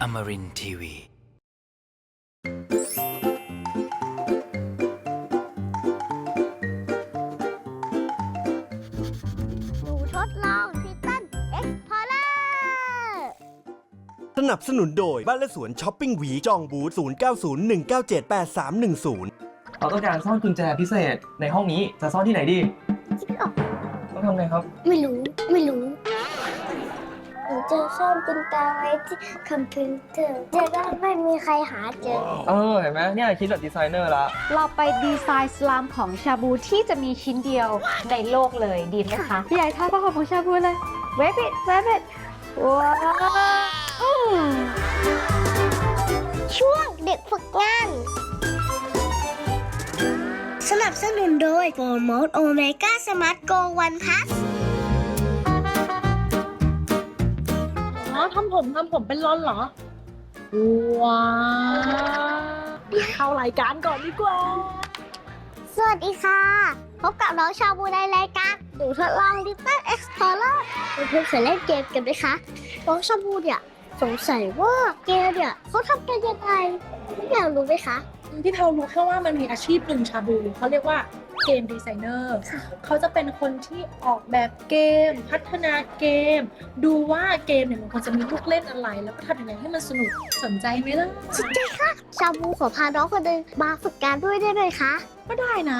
Amarin Tiwi. หนูทดลองทิตันเอ็กพอร์เลอร์สนับสนุนโดย บ้านและสวนช้อปปิ้งหวีจองบูธ0901978310เราต้องการซ่อนกุญแจพิเศษในห้องนี้จะซ่อนที่ไหนดี คิดไม่ออกต้องทำไงครับ ไม่รู้ ไม่รู้หนู จะซ่อนกุญแจไว้ที่คอมพิวเตอร์จะได้ไม่มีใครหาเจอ เออเห็นไหมเนี่ยคิดแบบดีไซเนอร์ละ เราไปดีไซน์สลามของชาบูที่จะมีชิ้นเดียวในโลกเลยดีไหมคะ พี่ใหญ่ทาผ้าห่มของชาบูเลยเวฟอิดเวฟอิดว้าวอืมช่วงเด็กฝึกงาน สนับสนุนโดยโฟร์มอสโอเมก้าสมาร์ทโกวันพัส ทำผมทำผมเป็นรอนเหรอ ว้าวเข้ารายการก่อนดีกว่า สวัสดีค่ะ พบกับน้องชาบูในรายการหนูทดลอง Little Explorer เพื่อนๆเคยเล่นเกมกันไหมคะ น้องชาบูเนี่ยสงสัยว่าเกมเนี่ยเขาทำกันยังไงอยากรู้ไหมคะพี่เพลรู้แค่ว่ามันมีอาชีพหนึ่งชาบูเขาเรียกว่า เกมดีไซเนอร์เขาจะเป็นคนที่ออกแบบเกม พัฒนาเกม ดูว่าเกมเนี่ยมันควรจะมีลูกเล่นอะไร แล้วก็ทำยังไงให้มันสนุกสนใจไหมล่ะสนใจค่ะชาบูขอพาน้องคนหนึ่งมาฝึกงานด้วยได้ไหมคะก็ได้นะ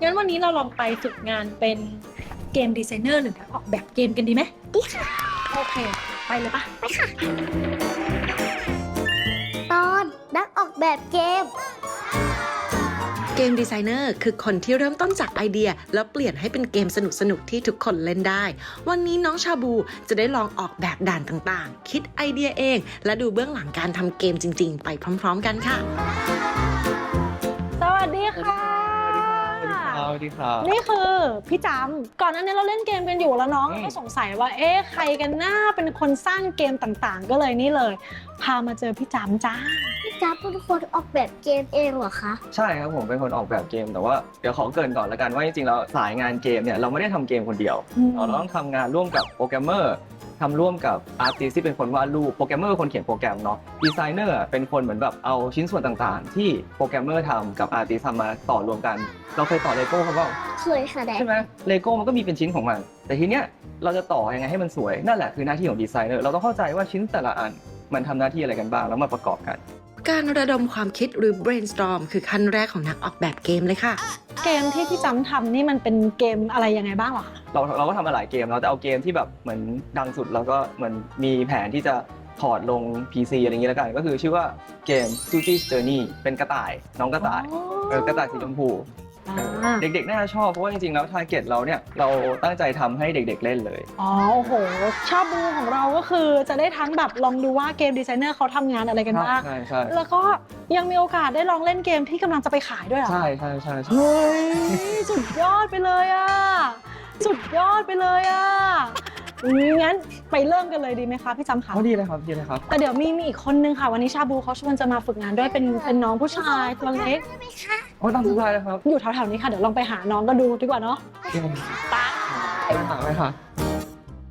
งั้นวันนี้เราลองไปฝึกงานเป็นเกมดีไซเนอร์หรือออกแบบเกมกันดีไหมดีค่ะโอเค ไปเลยปะตอนนักออกแบบเกม เกมดีไซเนอร์คือคนที่เริ่มต้นจากไอเดีย แล้วเปลี่ยนให้เป็นเกมสนุกๆที่ทุกคนเล่นได้ วันนี้น้องชาบูจะได้ลองออกแบบด่านต่างๆ คิดไอเดียเอง และดูเบื้องหลังการทำเกมจริง ๆ ไปพร้อม ๆ กันค่ะ วัสดีครับ นี่คือพี่จำก่อนหน้านี้เราเล่นเกมกันอยู่แล้วน้องอืม ก็สงสัยว่า เอ๊ะใครกันหน้าเป็นคนสร้างเกมต่างๆ ก็เลยนี่เลย พามาเจอพี่จำจ้า พี่จ๊าบเป็นคนออกแบบเกมเองเหรอคะ ใช่ครับผมเป็นคนออกแบบเกมแต่ว่าเดี๋ยวขอเกรินก่อนละกันว่าจริงๆแล้วสายงานเกมเนี่ยเราไม่ได้ทำเกมคนเดียวอืมเราต้องทำงานร่วมกับโปรแกรมเมอร์ ทำร่วมกับอาร์ติสที่เป็นคนวาดรูปโปรแกรมเมอร์คนเขียนโปรแกรมเนาะดีไซเนอร์เป็นคนเหมือนแบบเอาชิ้นส่วนต่างๆ ที่โปรแกรมเมอร์ทำกับอาร์ติสทำมาต่อรวมกัน เราเคยต่อเลโก้เขาเปล่าเคยค่ะแดดใช่ไหมเลโก้มันก็มีเป็นชิ้นของมัน แต่ทีเนี้ยเราจะต่อยังไงให้มันสวยนั่นแหละคือหน้าที่ของดีไซเนอร์เราต้องเข้าใจว่าชิ้นแต่ละอันมันทำหน้าที่อะไรกันบ้างแล้วมาประกอบกัน การระดมความคิดหรือ brainstorm คือขั้นแรกของนักออกแบบเกมเลยค่ะ เกมที่พี่จำทำนี่มันเป็นเกมอะไรยังไงบ้างเหรอคะเราเราก็ทำมาหลายเกมเราจะเอาเกมที่แบบเหมือนดังสุดแล้วก็เหมือนมีแผนที่จะถอดลง PC อะไรอย่างนี้แล้วกัน ก็คือชื่อว่าเกม Suji's Journey เป็นกระต่ายน้องกระต่ายเออกระต่ายสีชมพูเอออ่า เด็กๆ น่าจะชอบเพราะว่าจริงๆ แล้วทาร์เก็ตเราเนี่ยเราตั้งใจทำให้เด็กๆ เล่นเลย อ๋อโอ้โห ชอบบูของเราก็คือจะได้ทั้งแบบลองดูว่าเกมดีไซเนอร์เขาทำงานอะไรกันบ้าง ใช่ใช่แล้วก็ยังมีโอกาสได้ลองเล่นเกมที่กำลังจะไปขายด้วยเหรอ ใช่ใช่ใช่ใช่ เฮ้ย สุดยอดไปเลยอะ สุดยอดไปเลยอะ งั้นไปเริ่มกันเลยดีไหมคะพี่จำคะอ๋อดีเลยครับดีเลยครับ แต่เดี๋ยวมีมีอีกคนนึงค่ะ วันนี้ชาบูเขาชวนจะมาฝึกงานด้วยเป็นเป็นน้องผู้ชายตัวเล็ก ได้ไหมคะโอ้ตามสบายเลยครับอยู่แถวๆนี้ค่ะ เดี๋ยวลองไปหาน้องกันดูดีกว่าเนาะไปไปหาไปค่ะ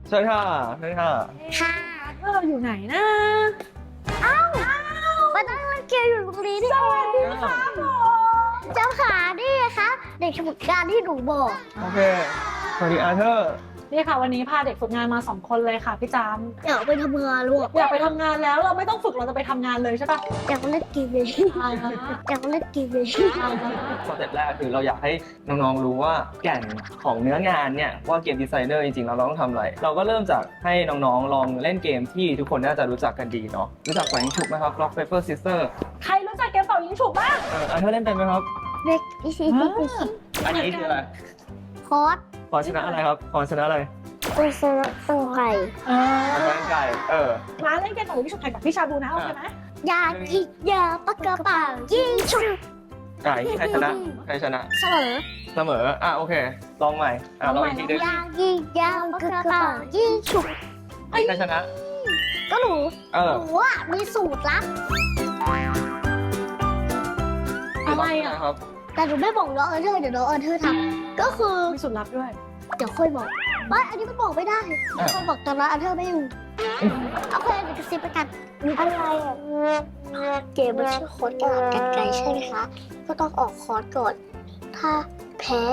เชิญค่ะเชิญค่ะค่ะว่าเราอยู่ไหนนะ มานั่งเล่นเกมอยู่ตรงนี้นี่เองเจ้าขานี่ไงคะเด็กฝึกงานที่หนูบอก โอเคสวัสดีอาร์เธอร์ นี่ค่ะวันนี้พาเด็กฝึกงานมาสองคนเลยค่ะพี่จอยากไปทำงานลูกำอยากไปทำงานแล้วเราไม่ต้องฝึกเราจะไปทำงานเลยใช่ปะอยากมาเล่นเกมเลยอ่าฮะอยากมาเล่นเกมเลยอ่าฮะคอนเซ็ปต์แรกคือเราอยากให้น้องๆรู้ว่าแก่นของเนื้องานเนี่ยว่าเกมดีไซเนอร์จริงๆแล้วเราต้องทำอะไรเราก็เริ่มจากให้น้องๆลองเล่นเกมที่ทุกคนน่าจะรู้จักกันดีเนาะรู้จักแหวนฉุกไหมครับ Rock Paper Scissor ใครรู้จักเกมเป่ายิงฉุบบ้างเอออาร์เธอร์เล่นเป็นไหมครับเด็กอีซีอีซีอันนี้คืออะไร คอร์ส พอชนะอะไรครับพอชนะอะไรอุสระตังไก่เอชอนะไก่ เออมาเล่นเกมเป่ายิงฉุบแข่งกับพี่ชาบูนะโอเคไหมยากิยาปากกระเป๋ายิงชุบไก่ใครชนะใครชนะ เสมอเสมอ อะโอเค ลองใหม่ อะลองอีกทีหนึงยากิยาปากกระเป๋ายิงชุบใครชนะ ก็หนูเออหนูอะมีสูตรลับอะไรอะ ครับ แต่หนูไม่บอกน้องเออเธอร์เดี๋ยวน้องเออเธอร์ทำก็คือมีสุดลับด้วย เดี๋ยวค่อยบอกว่าอันนี้มันบอกไม่ได้ค่อยบอกตอนนั้นเออเธอร์ไม่อยู่โอเคเดี๋ยวกระซิบซิประกันอะไรอะเกมมันชื่อโค้ดกระดาษกันไกลใช่ไหมคะ ก็ต้องออกคอร์สก่อน ถ้าแพ้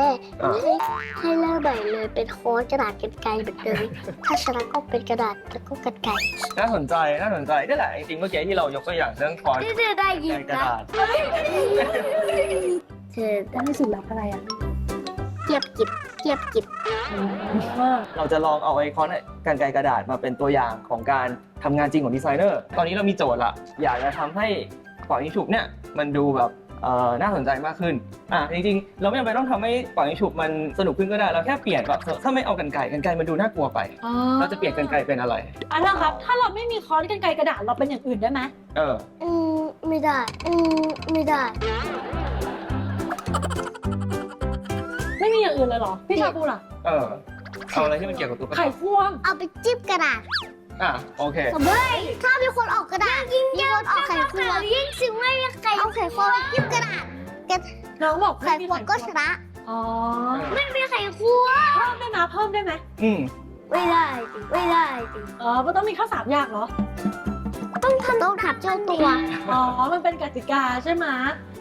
อ่าให้ให้เริ่มใหม่เลยเป็นโค้ดกระดาษกันไกลเหมือนเดิมถ้าชนะก็เป็นกระดาษแล้วก็กันไกลน่าสนใจน่าสนใจนี่แหละจริงๆเมื่อกี้ที่เรายกตัวอย่างเรื่องคอนนี่เธอได้ยินกระนะดาษ เธอแล้วมีสูตรลับอะไรอะเทียบกิบเทียบกิบเราจะลองเอาไอคอนกันไกรกระดาษมาเป็นตัวอย่างของการทำงานจริงของดีไซเนอร์ ตอนนี้เรามีโจทย์ละ อยากจะทำให้ปล่อยยิงฉุบเนี่ยมันดูแบบเอ่อน่าสนใจมากขึ้น อะจริงๆ เราไม่จำเป็นต้องทำให้ปล่อยยิงฉุบมันสนุกขึ้นก็ได้ เราแค่เปลี่ยนแบบถ้าไม่เอากันไกรกันไกรมันดูน่ากลัวไป เราจะเปลี่ยนกันไกรเป็นอะไร อันนะครับ ถ้าเราไม่มีค้อนกันไกรกระดาษเราเป็นอย่างอื่นได้ไหม เออ อืมไม่ได้ อืมไม่ได้ อย่างอื่นเลยเหรอ พี่ชาบูล่ะ เออเอาอะไรที่มันเกี่ยวกับตุ๊กไข่ตาควง เอาไปจิ้มกระดาษอะโอเค สมมติถ้ามีคนออกกระดาษยิ่งมีคนออกไข่ควงยิ่งสิไม่มีใครเอาไข่ควงไปจิ้มกระดาษน้องบอกไข่ไม่มีควงก็ชนะ อ๋อ ไม่มีไข่ควงเพิ่มได้ไหมเพิ่มได้ไหมอืมไม่ได้จริงไม่ได้จริงอ๋อมันต้องมีข้าวสามอย่างเหรอ ต้องทำต้องถับเจ้าตัว อ๋อ มันเป็นกติกาใช่ไหม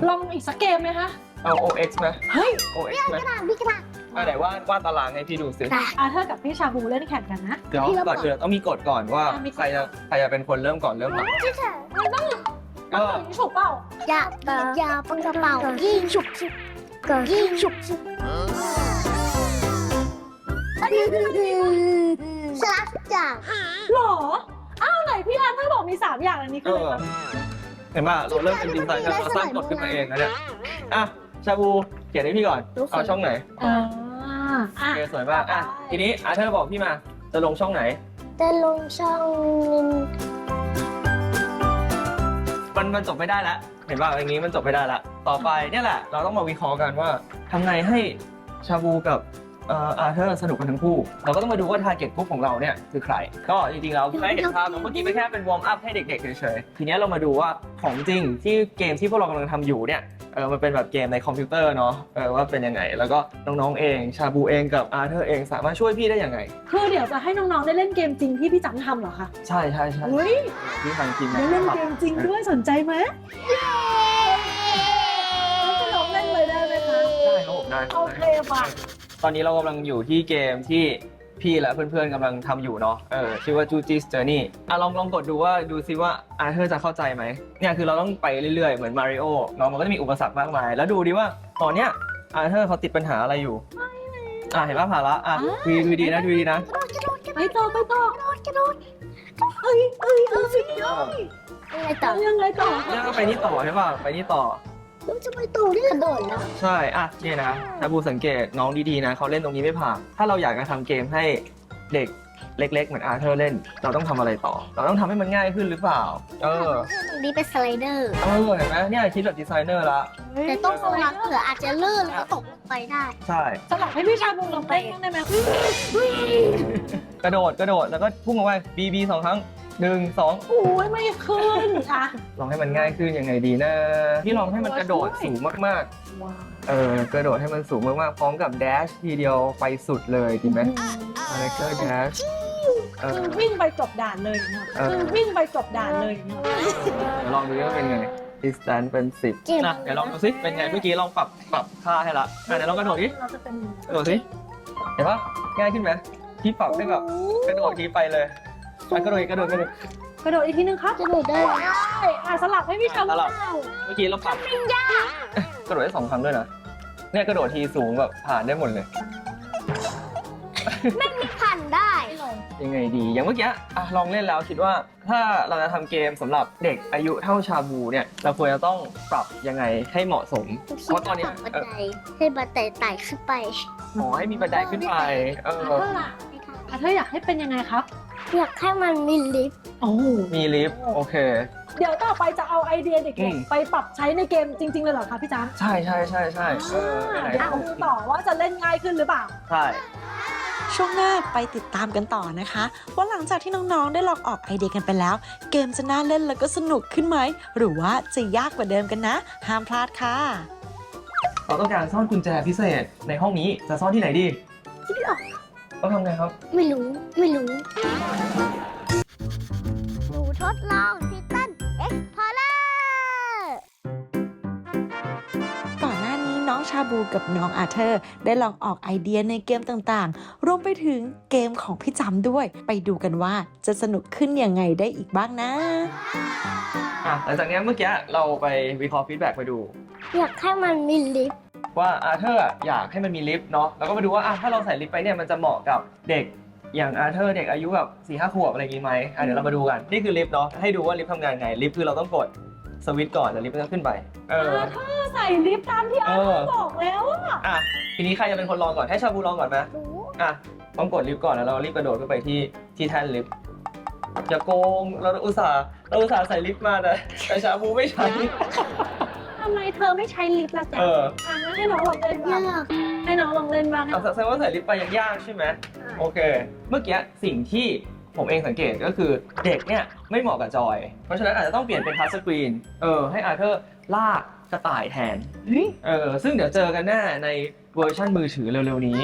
ลองอีกสักเกมไหมคะ เอา OX ไหมเฮ้ย OX ไหมกระดาษพี่กระดาษอะไหนวาดวาดตารางให้พี่ดูสิได้ อาเธอร์กับพี่ชาบูเล่นแข่งกันนะ เดี๋ยวพี่รับก่อนก่อนอื่นต้องมีกฎก่อนว่าอะมีกฎ ใครจะใครจะเป็นคนเริ่มก่อนเริ่มหลังที่เธอเออนี่ฉุกเปล่าอย่าอย่าปังกระเป๋ายิงฉุกฉุกยิงฉุกฉุกชนะทุกอย่างหรอ อ้าวไหนพี่อาเธอร์บอกมีสามอย่างอันนี้เอคืออเห็นป่ะเราเริ่มเป็นดีไซน์กันเราสร้างกฎขึ้นมาเองนะเนี่ยอะ ชาบูเขียนให้พี่ก่อนเอาช่องไหนอ่าโออะเคสวยมากอะทีนี้อาเธอร์บอกพี่มาจะลงช่องไหน จะลงช่องมันมันจบไม่ได้แล้วเห็นป่ะอย่างนี้มันจบไม่ได้ละต่อไปเนี่ยแหละ เราต้องมาวิเคราะห์กันว่าทำไงให้ชาบูกับเอ่ออาเธอร์สนุกกันทั้งคู่ เราก็ต้องมาดูว่าทาร์เก็ตกลุ่มของเราเนี่ยคือใคร ก็จริงๆเราไม่เห็นภาพเนอะเมื่อกี้เป็นแค่เป็นวอร์มอัพให้เด็กๆเฉยๆทีเนี้ยเรามาดูว่าของจริงที่เกมที่พวกเรากำลังทำอยู่เนี่ย เออมันเป็นแบบเกมในคอมพิวเตอร์เนาะเออว่าเป็นยังไง แล้วก็น้องๆเองชาบูเองกับอาเธอร์เองสามารถช่วยพี่ได้ยังไง คือเดี๋ยวจะให้น้องๆได้เล่นเกมจริงที่พี่จังทำเหรอคะใช่ใช่ใช่เฮ้ยที่ทางทีมงาได้นเล่นทำเกมจริงด้วยสนใจไหมจะลองเล่นเลยได้ไหมคะได้ครับผมได้โอเคป่ะตอนนี้เรากำลังอยู่ที่เกมที่ พี่และเพื่อนๆกำลังทำอยู่เนาะเออชื่อว่า Juji's Journey อะลองลองกดดูว่าดูซิว่าอาเธอร์จะเข้าใจไหมเนี่ยคือเราต้องไปเรื่อยๆ เหมือนมาริโอเนาะมันก็จะมีอุปสรรคมากมาย แล้วดูดิว่าตอนเนี้ยอาเธอร์เขาติดปัญหาอะไรอยู่อะเห็นป่ะผ่านละอะดูดูดีนะดูดีนะไปต่อไปต่อกระโดดเอ้ยเอ้ยเอ้ยสุดยอดอะไรต่อยังไงต่อเนี่ยก็ไปนี่ต่อใช่ป่ะไปนี่ต่อ แล้วจะไปตู่นี่กระโดดแล้วใช่ อะเนี่ยนะถ้าบูสังเกตน้องดีๆนะเขาเล่นตรงนี้ไม่ผ่าน ถ้าเราอยากจะทำเกมให้เด็กเล็ก ๆ เหมือนอาเธอร์เล่น เราต้องทำอะไรต่อ เราต้องทำให้มันง่ายขึ้นหรือเปล่า เออ ตรงนี้เป็นสไลเดอร์ เออเห็นไหมเนี่ยคิดแบบดีไซเนอร์ละ แต่ต้องระวังเผื่ออาจจะลื่นแล้วตกลงไปได้ ใช่ สลับให้พี่ชาบูลองเต้นบ้างได้ไหม กระโดดกระโดดแล้วก็พุ่งออกไปบีบีสองครั้ง หนึ่งสองโอ้ยไม่ขึ้นอะ ลองให้มันง่ายขึ้นยังไงดีนะพี่ลองให้มันกระโดดสูงมากว้าวๆเออกระโดดให้มันสูงมากๆพร้อมกับแดชทีเดียวไปสุดเลยดีไหมคาแรคเตอร์แดชเอคืออวิ่งไปจบด่านเลยนะเออคือวิ่งไปจบด่านเลยนะเดี๋ยวลองดูว่าเป็นไง distance เป็นสิบเจ็บนะเดี๋ยวลองดูสิเป็นไงเมื่อกี้ลองปรับปรับค่าให้ละอะเดี๋ยวลองกระโดดดิเราจะเป็นกระโดดสิเห็นปะง่ายขึ้นไหมพี่ปรับให้แบบกระโดดทีไปเลย อะกระโดดอีกกระโดดกระโดด กระโดดอีกทีนึงครับกระโดดได้ใช่อะสลับให้พี่ชาบูสลับเมื่อกี้เราปรับกระโดดได้สองครั้งด้วยนะ เนี่ยกระโดดทีสูงแบบผ่านได้หมดเลย ผ่านได้ ยังไงดี อย่างเมื่อกี้อะลองเล่นแล้วคิดว่า ถ้าเราจะทำเกมสำหรับเด็กอายุเท่าชาบูเนี่ย เราควรจะต้องปรับยังไงให้เหมาะสม เพราะตอนเนี้ยบันเออไดให้บันไดไต่ขึ้นไป ขอให้มีบันไดขึ้นไป เออเท่าไหร่อะเธออยากให้เป็นยังไงครับ อยากให้มันมีลิฟต์โอ้มีลิฟต์โอเค เดี๋ยวต่อไปจะเอาไอเดียเด็อืกมๆไปปรับใช้ในเกมจริง ๆ เลยเหรอคะพี่จ๊ะใช่ใช่ใช่ใช่เออไหนเดี๋ยวดูต่อว่าจะเล่นง่ายขึ้นหรือเปล่า ใช่ ช่วงหน้าไปติดตามกันต่อนะคะ ว่าหลังจากที่น้องๆ ได้ลองออกไอเดียกันไปแล้ว เกมจะน่าเล่นแล้วก็สนุกขึ้นไหม หรือว่าจะยากกว่าเดิมกันนะ ห้ามพลาดค่ะ เราต้องการซ่อนกุญแจพิเศษในห้องนี้จะซ่อนที่ไหนดี คิดไม่ออก ต้องทำไงครับ ไม่รู้ ไม่รู้ หนูทดดลองทิตันเอ็กพอร์เลอร์ก่อนหน้านี้น้องชาบูกับน้องอาเธอร์ ได้ลองออกไอเดียในเกมต่างๆ รวมไปถึงเกมของพี่จำด้วย ไปดูกันว่าจะสนุกขึ้นยังไงได้อีกบ้างนะ อะหลังจากเนี้ยเมื่อกี้เราไปวิเคราะห์ฟีดแบ็กไปดู อยากให้มันมีลิฟต์ ว่าอาเธอร์อยากให้มันมีลิฟต์เนาะแล้วก็มาดูว่าอะถ้าเราใส่ลิฟต์ไปเนี่ยมันจะเหมาะกับเด็กอย่างอาเธอร์เด็กอายุแบบสี่ห้าขวบอะไรอย่างงี้ไหมอะเดี๋ยวเรามาดูกันนี่คือลิฟต์เนาะให้ดูว่าลิฟต์ทำงานไงลิฟต์คือเราต้องกดสวิตช์ก่อนแล้วลิฟต์มันจะขึ้นไปเออใส่ลิฟต์ตามที่เออาอบอกแล้วอะอะทีนี้ใครจะเป็นคนลองก่อนให้ชาบูลองก่อนไหมรู้อะต้องกดลิฟต์ก่อนแล้วเรารีบกระโดดขึ้นไปที่ที่แท่นลิฟต์อย่าโกงเราอุตส่าห์เราอุตส่าห์ใส่ลิฟต์มาแต่แต่ชาบูไม่ใช้ทำไมเธอไม่ใช้ลิฟต์ล่ะจ๊ะเออ อะงั้นให้น้องลองเล่นบ้างยากให้น้องลองเล่นบ้างเอาแสดงว่าใส่ลิฟต์ไปยังยากใช่ไหมโอเค เมื่อกี้สิ่งที่ผมเองสังเกตก็คือเด็กเนี่ยไม่เหมาะกับจอย เพราะฉะนั้นอาจจะต้องเปลี่ยนเป็นทัชสกรีนเออให้อาเธอร์ลากกระต่ายแทนเออซึ่งเดี๋ยวเจอกันแน่ในเวอร์ชันมือถือเร็วๆนี้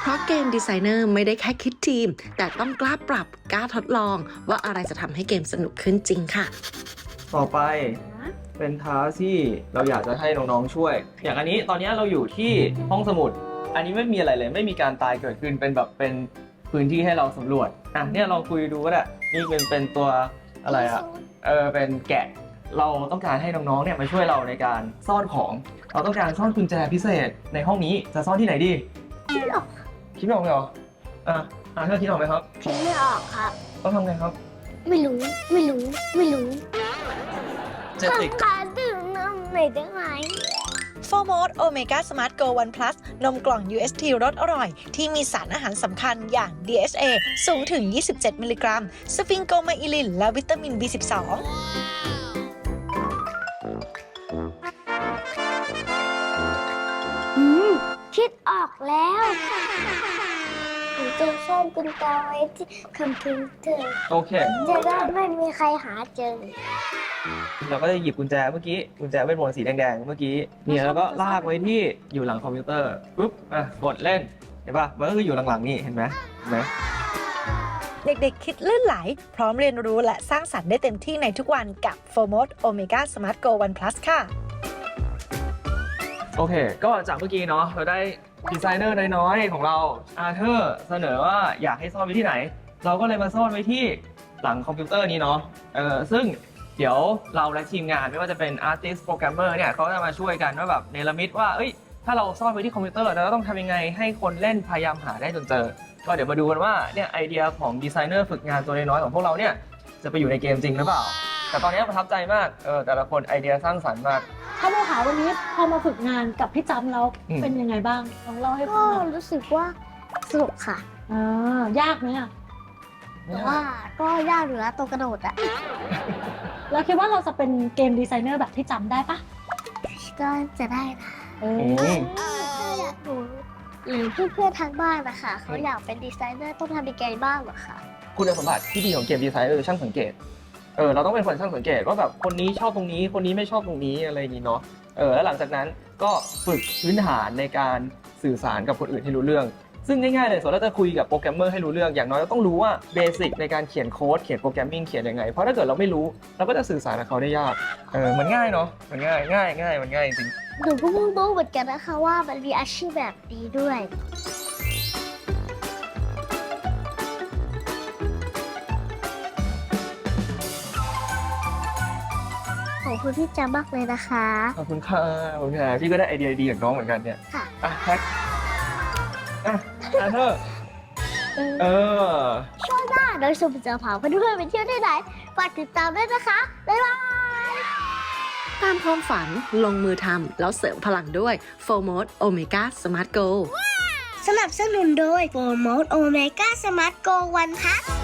เพราะเกมดีไซเนอร์ไม่ได้แค่คิดทีม แต่ต้องกล้าปรับกล้าทดลองว่าอะไรจะทำให้เกมสนุกขึ้นจริงค่ะ ต่อไป เป็นท้าสที่เราอยากจะให้น้องๆช่วย อย่างอันนี้ตอนนี้เราอยู่ที่ห้องสมุด อันนี้ไม่มีอะไรเลย ไม่มีการตายเกิดขึ้นเป็นแบบเป็นพื้นที่ให้เราสำรวจอะเนี่ยลองคุยดูก็ได้นี่เป็นเป็นตัวอะไรอะเออเป็นแกะเราต้องการให้น้องๆเนี่ยมาช่วยเราในการซ่อนของ เราต้องการซ่อนกุญแจพิเศษในห้องนี้จะซ่อนที่ไหนดีคิดไม่ออกคิดไม่ออกเลยเหรออะอะเธอคิดออกไหมครับคิดไม่ออกครับ ต้องทำไงครับ ไม่รู้ ไม่รู้ ไม่รู้ เจ็ดติกทำการดื่มน้ำหน่อยได้ไหม f o r m o d Omega Smart Go One Plus นมกล่อง UST รสอร่อย ที่มีสารอาหารสำคัญอย่าง DHA สูงถึง 27 มิลลิกรัม สฟิงโกมาอิลิน และวิตามิน B12 อืม คิดออกแล้ว หนูจะซ่อนกุญแจไว้ที่คอมพิวเตอร์ โอเค จะได้ไม่มีใครหาเจอ เราก็จะหยิบกุญแจเมื่อกี้ กุญแจเวทมนต์สีแดงๆ เมื่อกี้ เนี่ยแล้วก็ลากไว้ที่อยู่หลังคอมพิวเตอร์ปุ๊บ อะ กดเล่น เห็นปะมันก็คืออยู่หลังๆนี่ เห็นไหมเห็นไหมเด็กๆ คิดลื่นไหล พร้อมเรียนรู้และสร้างสรรค์ได้เต็มที่ในทุกวันกับ f o r m o d Omega Smart Go One Plus ค่ะ โอเค ก็จากเมื่อกี้เนาะ เราได้ ดีไซเนอร์น้อยๆของเราอาเธอร์เสนอว่าอยากให้ซ่อนไว้ที่ไหน เราก็เลยมาซ่อนไว้ที่หลังคอมพิวเตอร์นี้เนาะเออซึ่งเดี๋ยวเราและทีมงานไม่ว่าจะเป็นอาร์ติสต์โปรแกรมเมอร์เนี่ยเขาจะมาช่วยกันว่าแบบเนรมิตว่าเอ้ยถ้าเราซ่อนไว้ที่คอมพิวเตอร์เราต้องทำยังไงให้คนเล่นพยายามหาได้จนเจอ ก็เดี๋ยวมาดูกันว่าเนี่ยไอเดียของดีไซเนอร์ฝึกงานตัวน้อยๆของพวกเราเนี่ยจะไปอยู่ในเกมจริงหรือเปล่า แต่ตอนนี้ประทับใจมากเออแต่ละคนไอเดียสร้างสรรค์มาก ถ้าโมหาวันนี้พอมาฝึกงานกับพี่จำแล้วอืม เป็นยังไงบ้างลองเล่าให้ฟัก็งหน่อยรู้สึกว่าสนุกค่ะ อ่ายากไหมอะแต่ว่าก็ยากเหลือตัวกระโดดอะแล้วคิดว่าเราจะเป็นเกมดีไซเนอร์แบบที่จำได้ปะก็จะได้นะเออือมถ้าอยากรู้หรือเพื่อนๆทางบ้านนะคะเขาอยากเป็นดีไซเนอร์ต้องทำยังไงบ้างเหรอคะ คุณสมบัติที่ดีของเกมดีไซน์คือช่างสังเกต เออเราต้องเป็นคนช่างสังเกตว่าแบบคนนี้ชอบตรงนี้คนนี้ไม่ชอบตรงนี้อะไรอย่างนี้เนาะเออแล้วหลังจากนั้นก็ฝึกพื้นฐานในการสื่อสารกับคนอื่นให้รู้เรื่อง ซึ่งง่ายๆเลยสมมติเราจะคุยกับโปรแกรมเมอร์ให้รู้เรื่องอย่างน้อยเราต้องรู้ว่าเบสิกในการเขียนโค้ดเขียนโปรแกรมมิ่งเขียนยังไงเพราะถ้าเกิดเราไม่รู้เราก็จะสื่อสารกับเขาได้ยากเออมันง่ายเนาะมันง่ายง่ายง่ายมันง่ายจริง หนูก็เพิ่งรู้เหมือนกันนะคะว่ามันมีอาชีพแบบนี้ด้วย คุณพี่จามากเลยนะคะ ขอบคุณค่ะขอบคุณค่ะพี่ก็ได้ไอเดียดีจากน้องเหมือนกันเนี่ยค่ะ อะแท็กอะอาเธอร์เออ ช่วงหน้าโดยสุภจะพาเพื่อนๆไปเที่ยวที่ไหนฝากติดตามด้วยนะคะ บ๊ายบาย ตามความฝันลงมือทำแล้วเสริมพลังด้วย f o r m o d Omega Smart Go สนับสนุนโดยโปรโมทโอเมก้าสมาร์ทโกวันพัท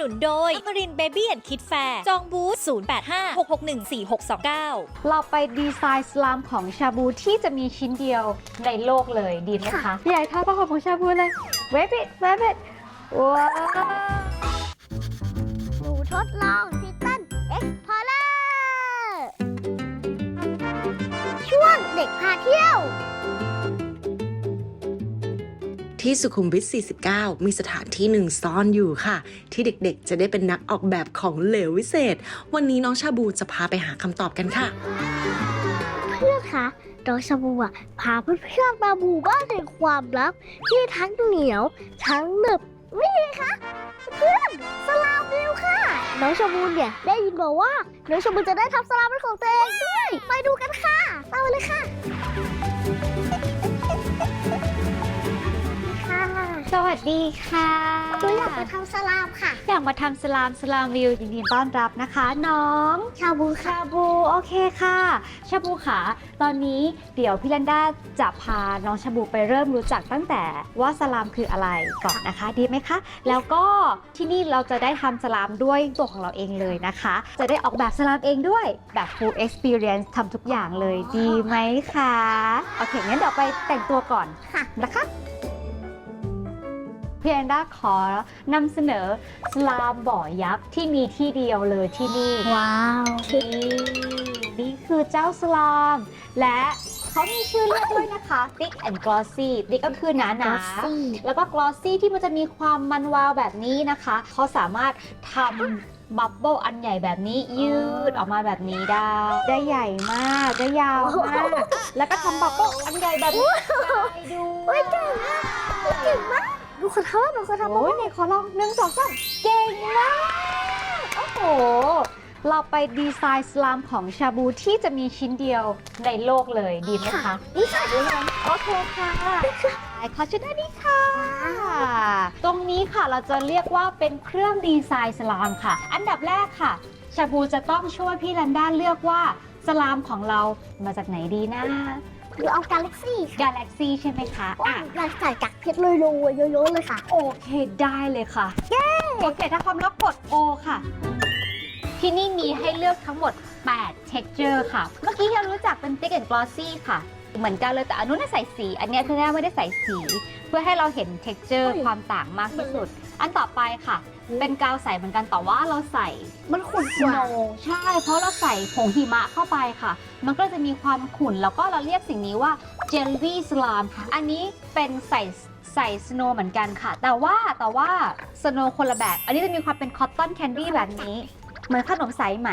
สนับสนุนโดย m a r i n Baby and Kid Fair จองบูธ0856614629 เราไปดีไซน์สลามของชาบูที่จะมีชิ้นเดียวในโลกเลยดีไหมคะพี่ใหญ่ทอดผ้าห่มของชาบูเลยเวฟอิทเวฟอิทว้าวหนูทดลองทิตันเอ็กพอร์เลอร์ช่วงเด็กพาเที่ยว ที่สุขุมวิท 49 มีสถานที่หนึ่งซ่อนอยู่ค่ะ ที่เด็กๆ จะได้เป็นนักออกแบบของเหลววิเศษ วันนี้น้องชาบูจะพาไปหาคำตอบกันค่ะ เพื่อนคะน้องชาบูอะพาเพื่อนๆมาหมู่บ้านแห่งความลับ ที่ทั้งเหนียว ทั้งหนึบนี่ไงคะเพื่อนสลามเร็วค่ะ น้องชาบูเนี่ยได้ยินมาว่าน้องชาบูจะได้ทำสลามเป็นของตัวเองด้วย ไปดูกันค่ะตามมาเลยค่ะ สวัสดีค่ะหนูอยากไปทำสลามค่ะ อยากมาทำสลามสลามวิวยินดีต้อนรับนะคะ น้อง ชาบูค่ะชาบูโอเคค่ะ ชาบูค่ะตอนนี้เดี๋ยวพี่ลันดาจะพาน้องชาบูไปเริ่มรู้จักตั้งแต่ว่าสลามคืออะไรก่อนนะคะ ดีไหมคะ แล้วก็ที่นี่เราจะได้ทำสลามด้วยตัวของเราเองเลยนะคะ จะได้ออกแบบสลามเองด้วยแบบ full experience ทำทุกอย่างเลยดีไหมคะโอเคงั้นเดี๋ยวไปแต่งตัวก่อนค่ะนะคะ พี่แอนด้าขอนำเสนอสลามบ่อยักษ์ที่มีที่เดียวเลยที่นี่ว้าวนี่นี่คือเจ้าสลาม และเขามีชื่อเรียกด้วยนะคะ Thick and Glossy Thick ก็คือหนาหนาซี่แล้วก็ Glossy ที่มันจะมีความมันวาวแบบนี้นะคะเขาสามารถทำบับเบิลอันใหญ่แบบนี้ยืดออกมาแบบนี้ได้ ได้ใหญ่มากได้ยาวมาก แล้วก็ทำบับเบิลอันใหญ่แบบนี้ได้ด้เฮ้วยยเก่งมากเก่งมาก หนูขอโทษหนูขอโทษโอ้ยไหนขอลองหนึ่งสองสามเก่งมาก โอ้โห เราไปดีไซน์สลามของชาบูที่จะมีชิ้นเดียวในโลกเลยดีไหมคะนี่ค่ะดูเลยโอเคค่ะไอขอชุดด้านนี้ค่ะ ตรงนี้ค่ะเราจะเรียกว่าเป็นเครื่องดีไซน์สลามค่ะ อันดับแรกค่ะ ชาบูจะต้องช่วยพี่ลันด้าเลือกว่าสลามของเรามาจากไหนดีนะ หนูเอากาแล็กซี่ค่ะกาแล็กซี่ใช่ไหมคะอะอะอยากใส่กักเพชรเลยโรยๆเยอะๆเลยค่ะ โอเคได้เลยค่ะโอเคถ้าพร้อมแล้วกด O ค่ะ ที่นี่มีให้เลือกทั้งหมด 8 texture ค่ะ เมื่อกี้ที่เรารู้จักเป็น thick and glossy ค่ะ เหมือนกันเลยแต่อันนู้นน่ะใส่สี อันเนี้ยคือแน่ไม่ได้ใส่สี เพื่อให้เราเห็น texture เฮ้ยความต่างมากที่สุด อันต่อไปค่ะ เป็นกาวใสเหมือนกันแต่ว่าเราใส่มันขุ่นก snow ว่าใช่ เพราะเราใส่ผงหิมะเข้าไปค่ะ มันก็จะมีความขุ่นแล้วก็เราเรียกสิ่งนี้ว่า jelly slime อันนี้เป็นใส่ใส่ snow เหมือนกันค่ะ แต่ว่าแต่ว่า snow คนละแบบ อันนี้จะมีความเป็น cotton candy แบบนี้ เหมือนขนมสายไหม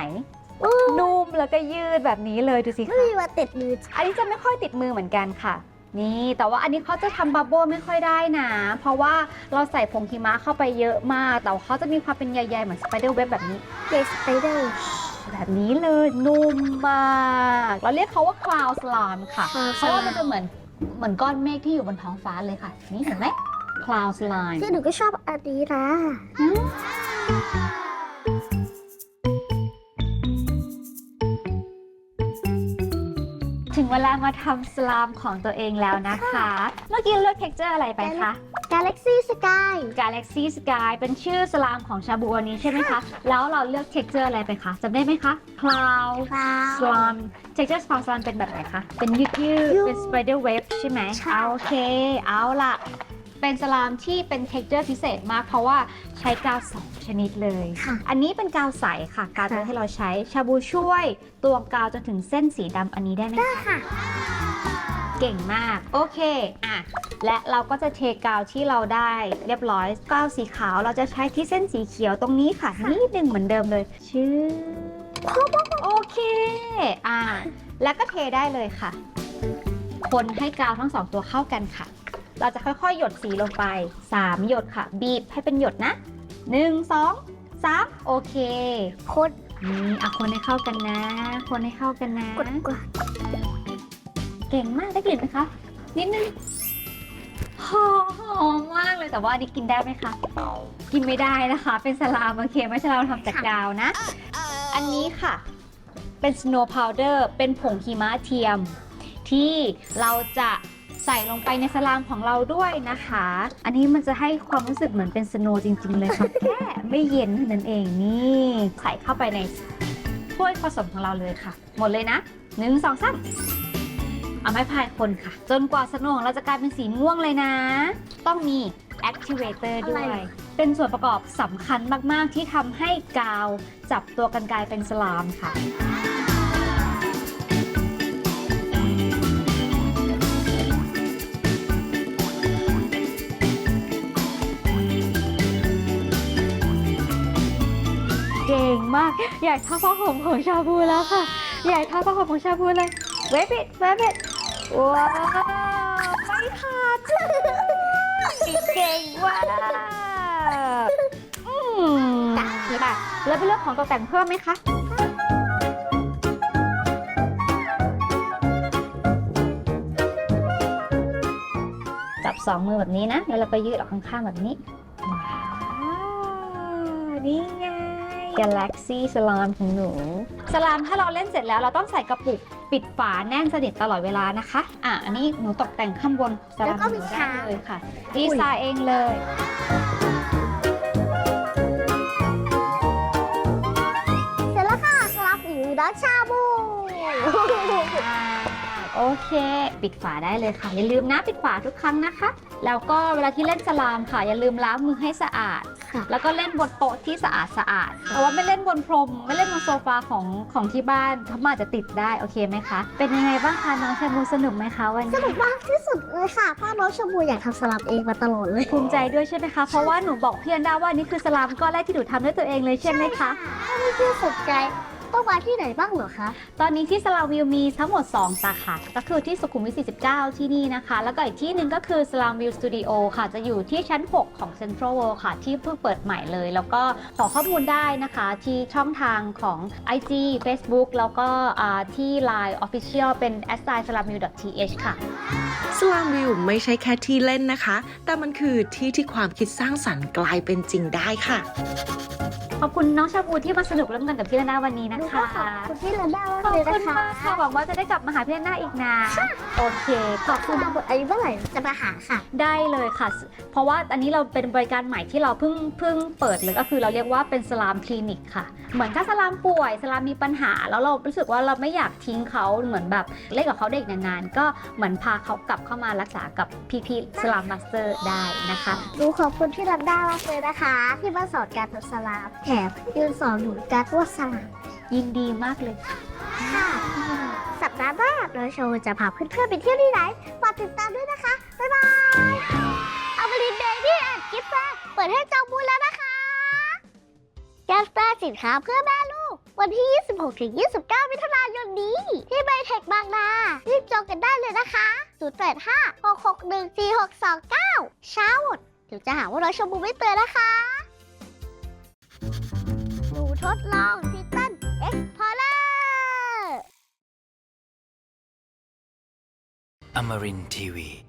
นุ่มแล้วก็ยืดแบบนี้เลยดูสิไม่คะมีวันติดมืออันนี้จะไม่ค่อยติดมือเหมือนกันค่ะ นี่แต่ว่าอันนี้เขาจะทำบับเบิ้ลไม่ค่อยได้นะ เพราะว่าเราใส่ผงหิมะเข้าไปเยอะมาก แต่ว่าเขาจะมีความเป็นใยๆเหมือนสไปเดอร์เว็บแบบนี้ เจสไปเดอร์แบบนี้เลยนุ่มมากเราเรียกเขาว่า cloud slime ค่ะ Cloud เพราะว่ามันจะเหมือนเหมือนก้อนเมฆที่อยู่บนท้องฟ้าเลยค่ะ นี่เห็นไหม cloud slime ที่หนูก็ชอบอันนี้นะถึง เวลามาทำสลามของตัวเองแล้วนะคะ เมื่อกี้เลือก texture อะไรไปคะกาแล็กซี่สกาย Galaxy Sky เป็นชื่อสลามของชาบูอันนี้ใช่ไหมคะ แล้วเราเลือก texture อะไรไปคะจำได้ไหมคะ Cloud คลาว slime texture ของสลามเป็นแบบไหนคะ เป็นยืดยืดยืดเป็น spider web ใช่ไหมใช่เอาโอเค เอาล่ะ เป็นสลามที่เป็น texture พิเศษมาก เพราะว่าใช้กาวสองชนิดเลย ค่ะอันนี้เป็นกาวใสค่ะ กาวที่เราใช้ชาบูช่วยตวงกาวจนถึงเส้นสีดำอันนี้ได้ไหมคะค่ะ เก่งมาก โอเคอะและเราก็จะเทกาวที่เราได้เรียบร้อยกาวสีขาวเราจะใช้ที่เส้นสีเขียวตรงนี้ค่ะนิดหนึ่งเหมือนเดิมเลย ชื่อโอเคอะแล้วก็เทได้เลยค่ะ คนให้กาวทั้งสองตัวเข้ากันค่ะ เราจะค่อยๆ หยดสีลงไป 3 หยดค่ะ บีบให้เป็นหยดนะ 1 2 3 โอเค คนนี่อะคนให้เข้ากันนะ คนให้เข้ากันนะ กดกว่าเก่งมากได้กลิ่นไหมคะ นิดนึงหอมหอมมากเลยแต่ว่าอันนี้กินได้ไหมคะ กินไม่ได้นะคะ เป็นสลามโอเคไม่ใช่เราทำจากกาวนะ อันนี้ค่ะ เป็น snow powder เป็นผงหิมะเทียม ที่เราจะ ใส่ลงไปในสลามของเราด้วยนะคะ อันนี้มันจะให้ความรู้สึกเหมือนเป็นสโนว์จริง ๆ เลยค่ะ แค่ไม่เย็นเท่านั้นเองนี่ใส่เข้าไปในถ้วยผสมของเราเลยค่ะ หมดเลยนะหนึ่งสองสามเอาไม้พายคนค่ะ จนกว่าสโนว์ของเราจะกลายเป็นสีม่วงเลยนะ ต้องมี activator ด้วย เป็นส่วนประกอบสำคัญมาก ๆ ที่ทำให้กาวจับตัวกันกลายเป็นสลามค่ะ มาก อยากทำผ้าห่มของชาบูแล้วค่ะ อยากทำผ้าห่มของชาบูเลย เวบิดเวบิดว้าวไม่ทันเก่งมากอืมค่ะแล้วเป็นเรื่องของตกแต่งเพิ่มไหมคะจับสองมือแบบนี้นะ แล้วเราก็ยืดออกข้างๆแบบนี้ว้าวนี่ไง Galaxy สลามของหนู สลามถ้าเราเล่นเสร็จแล้วเราต้องใส่กระปุกปิดฝาแน่นสนิทตลอดเวลานะคะ อะ อันนี้หนูตกแต่งข้างบนสลามของหนูได้เลยค่ะ ดีไซน์เองเลย เสร็จแล้วค่ะสลับอยู่น้องชาบู โอเค ปิดฝาได้เลยค่ะ อย่าลืมนะปิดฝาทุกครั้งนะคะ แล้วก็เวลาที่เล่นสลามค่ะ อย่าลืมล้างมือให้สะอาด ค่ะ แล้วก็เล่นบนโต๊ะที่สะอาดสะอาดเพราะว่าไม่เล่นบนพรม ไม่เล่นบนโซฟาของของที่บ้านถ้ามันอาจจะติดได้โอเคไหมคะ เป็นยังไงบ้างคะน้องชาบูสนุกไหมคะวันสนี้นุกมากที่สุดเลยค่ะเพราะน้องชาบูอยากทำสลับเองมาตลอดเลย ภูมิใจด้วยใช่ไหมคะ เพราะว่าหนูบอกพี่อันดาว่านี่คือสลามก้อนแรกที่หนูทำด้วยตัวเองเลยใช่ไหมคะถ้าไม่เพื่อนสนใจ ต้องมาที่ไหนบ้างเหรอคะ ตอนนี้ที่สลาวิวมีทั้งหมด 2 สาขาก็คือที่สุขุมวิท 49 ที่นี่นะคะ แล้วก็อีกที่หนึ่งก็คือสลาวิวสตูดิโอค่ะ จะอยู่ที่ชั้น 6 ของ Central World ค่ะ ที่เพิ่งเปิดใหม่เลย แล้วก็ขอข้อมูลได้นะคะ ที่ช่องทางของ IG Facebook แล้วก็อ่าที่ Line Official เป็น s i s l a m i w th ค่ะสลามวิวไม่ใช่แค่ที่เล่นนะคะ แต่มันคือที่ที่ความคิดสร้างสรรค์กลายเป็นจริงได้ค่ะ ขอบคุณน้องชาบูที่มาสนุกร่วมกันกับพี่ลานาวันนี้หนะนูคะก็ขอบคุณพี่ลาด้ามากขอบเลยคุนะณคะมากค่ะหวังว่าจะได้กลับมาหาพี่ลานาอีกนะโอเคขอบคุคุณณมาบทอายุเมื่อไหร่จะมาหาค่ะ ได้เลยค่ะ เพราะว่าอันนี้เราเป็นบริการใหม่ที่เราเพิ่งเพิ่งเปิดเลยก็คือเราเรียกว่าเป็นสลามคลินิกค่ะ เหมือนถ้าสลามป่วยสลามมีปัญหา แล้วเรารู้สึกว่าเราไม่อยากทิ้งเขาเหมือนแบบเล่นกับเขาได้อีกนานๆก็เหมือนพาเขากลับเข้ามารักษากับพี่พีสลามมาสเตอร์ได้นะคะ หนูขอบคุณพี่ลาด้ามากเลยนะคะ ที่มาสอนการทำสลามแถมยืนสอนหนูการวาดสลามยินดีมากเลย ค่ะสัปดาห์หน้าเราโชว์จะพาเพื่อนๆไปเที่ยวที่ไหนฝากติดตามด้วยนะคะ บ๊ายบาย เอาไปลินเบบี้แอนด์กิฟต์แฟร์เปิดให้จองบูธแล้วนะคะแกสแปรสินค้าเพื่อแม่ลูก วันที่ 26ถึง29 มิถุนายนนี้ ที่ไบเทคบางนา รีบจองกันได้เลยนะคะ 085 661 4629 เช้าหมดเดี๋ยวจะหาว่าเราชมบูไม่เตือนนะคะหนูทดลอง Amarin TV